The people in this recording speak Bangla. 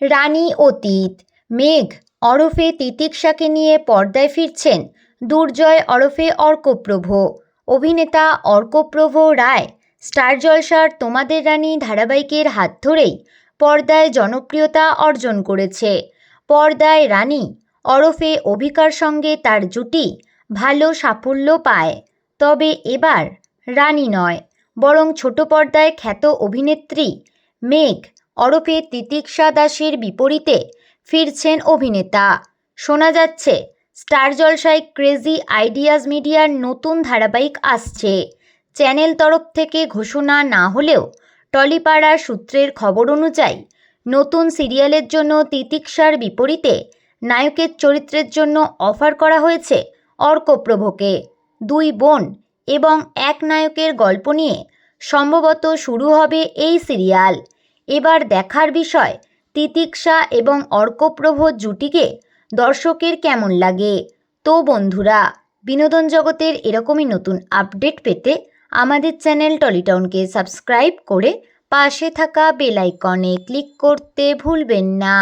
রানী অতীত। মেঘ অরফে তিতিক্ষাকে নিয়ে পর্দায় ফিরছেন দুর্জয় অরফে অর্কপ্রভ। অভিনেতা অর্কপ্রভ রায়, স্টার জলসার তোমাদের রানী ধারাবাহিকের হাত ধরেই পর্দায় জনপ্রিয়তা অর্জন করেছে। পর্দায় রানী অরফে অভিকার সঙ্গে তার জুটি ভালো সাফল্য পায়। তবে এবার রানী নয়, বরং ছোট পর্দায় খ্যাত অভিনেত্রী মেঘ ওরফে তিতিক্ষা দাসের বিপরীতে ফিরছেন অভিনেতা। শোনা যাচ্ছে, স্টার জলসায় ক্রেজি আইডিয়াজ মিডিয়ার নতুন ধারাবাহিক আসছে। চ্যানেল তরফ থেকে ঘোষণা না হলেও টলিপাড়ার সূত্রের খবর অনুযায়ী, নতুন সিরিয়ালের জন্য তিতিক্ষার বিপরীতে নায়কের চরিত্রের জন্য অফার করা হয়েছে অর্কপ্রভকে দুই বোন এবং এক নায়কের গল্প নিয়ে সম্ভবত শুরু হবে এই সিরিয়াল। এবার দেখার বিষয় তিতিক্ষা এবং অর্কপ্রভ জুটিকে দর্শকের কেমন লাগে? তো বন্ধুরা, বিনোদন জগতের এরকমই নতুন আপডেট পেতে আমাদের চ্যানেল টলিটাউনকে সাবস্ক্রাইব করে পাশে থাকা বেলাইকনে ক্লিক করতে ভুলবেন না।